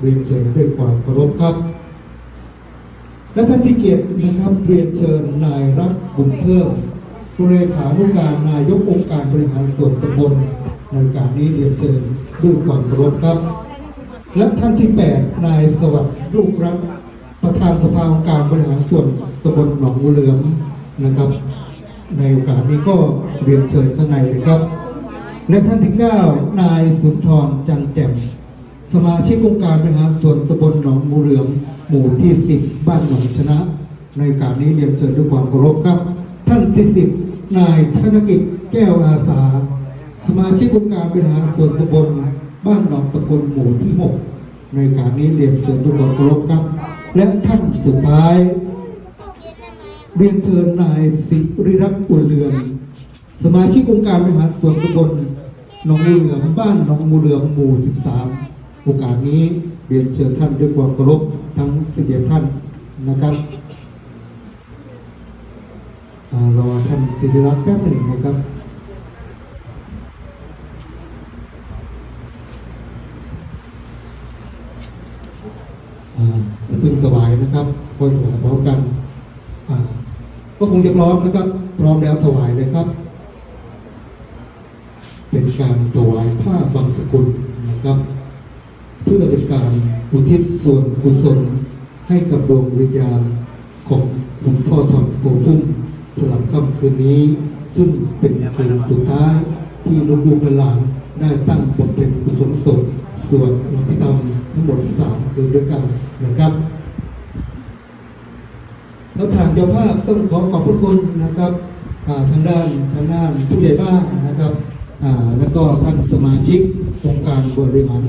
เรียนเชิญด้วยความเคารพครับ และท่านที่เกียรตินะครับเรียนเชิญนายรักบุญเพิ่มผู้เลขานุการนายกองค์การบริหารส่วนตำบลในการนี้เรียนเชิญด้วยความเคารพครับ และท่านที่แปดนายสวัสดิ์ลูกรักประธานสภาองค์การบริหารส่วนตำบลหนองบัวเหลือมนะครับ ในโอกาสนี้ก็เรียนเชิญข้างในเลยครับ และท่านที่เก้านายสุนทรจันแจ่ม สมาชิกองค์การบริหารส่วนตำบลหนองบัวเหลือมหมู่ที่สิบบ้านหนองชนะ ในกาสนี้เรียนเชิญด้วยความเคารพครับ ท่านที่สิบนายธนกิจแก้วอาสา สมาชิกองค์การบริหารส่วนตำบลบ้านหนองตะกลหมู่ที่หกในกาสนี้เรียนเชิญด้วยความเคารพครับ และท่านสุดท้าย เรียนเชิญนายสิริรักษ์อุ่นเรืองสมาชิกองค์การบริหารส่วนตำบลหนองมูเหลือมบ้านหนองมูเหลือมหมู่13 โอกาสนี้เรียนเชิญท่านด้วยความเคารพทั้งสิบเอ็ดท่านนะครับอรอท่านสิริรักษ์แป๊บหนึ่งนะครับอ่าพึ่งถวายนะครับคอยถวายพร้อมกันก็คงจะพร้อมนะครับ พร้อมแล้วถวายเลยครับ เป็นการถวายผ้าบางสกุลนะครับ เพื่อเป็นการอุทิศส่วนกุศลให้กับดวงวิญญาณของหลวงพ่อทองโพทุ่งสำหรับค่ำคืนนี้ ซึ่งเป็นคืนสุดท้ายที่ลูกหลานได้ตั้งบำเพ็ญกุศลศพส่วนอภิธรรมทั้งหมดสามคืนด้วยกันนะครับแล้วทางเจ้าภาพต้องขอขอบพระคุณนะครับทางด้านทางด้านผู้ใหญ่บ้านนะครับแล้วก็ท่านสมาชิกองค์การบริหาร